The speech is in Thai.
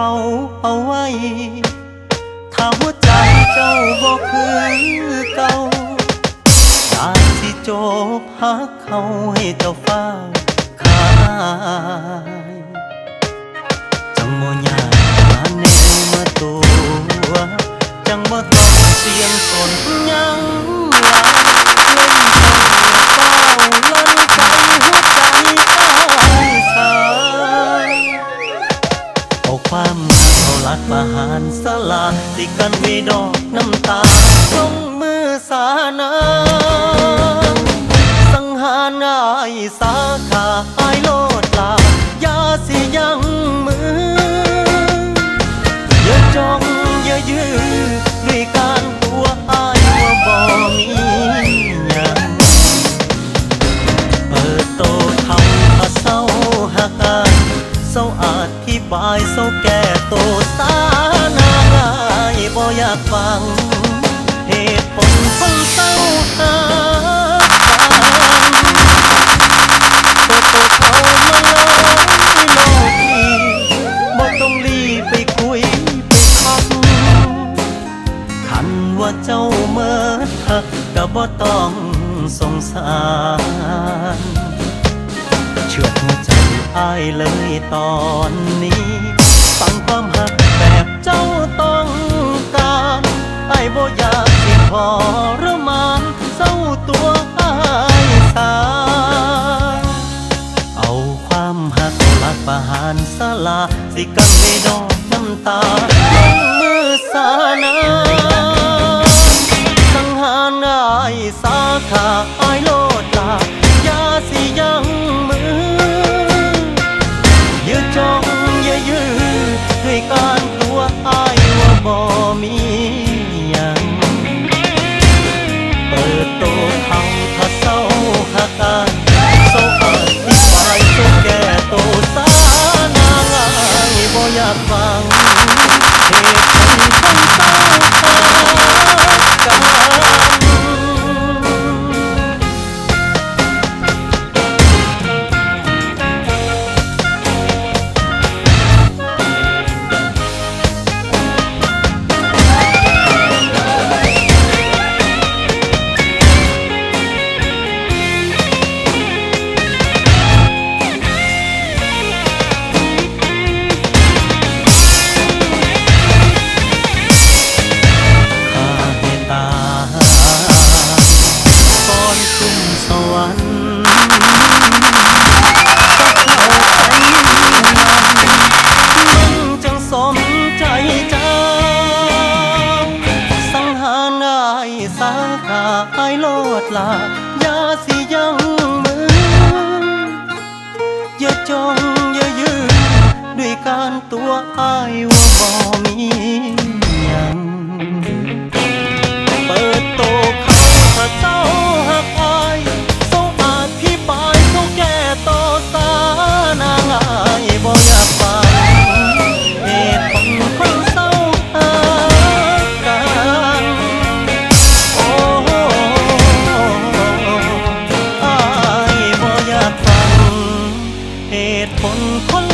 เขาเอาไว้ถ้าหัวใจเจ้าบอกคือเก่าอารที่จบพักเขาให้เจ้าฟ้าคายจังโมยาแนวมาตัว นา สังหารอายสาขาอายโลดลายาสิยังมืออย่าจ้องอย่ายื้อด้วยการตัวอายว่าบ่มีหยังเปิดโตคำพาเศร้าหักอายเศร้าอาธิบายเศร้าแก่โตสานางอายบ่อยากฟัง เหตุผลของเศร้าหางเปิดตัวเขามาเลยโลกนี้บ่ต้องรีบไปคุยไปพักคันว่าเจ้าเมื่อหักก็บ่ต้องสงสารเชื่อหัวใจอายเลยตอนนี้ ฟังความหักแบบ สลา สิกันไม่ดอกน้ำตาลงมือสานาสังหารอายสาขาอายโลดลายาสิยังมือย่าจ้องอย่ายื้อด้วยการตัวอายว่าบ่มีหยังเปิดโตเขาถ้าเศร้าหักอาย อายโลดลายาสิยังมืออย่าจ้องอย่ายืนด้วยการตัวอายว่าบอก เหตุผลคน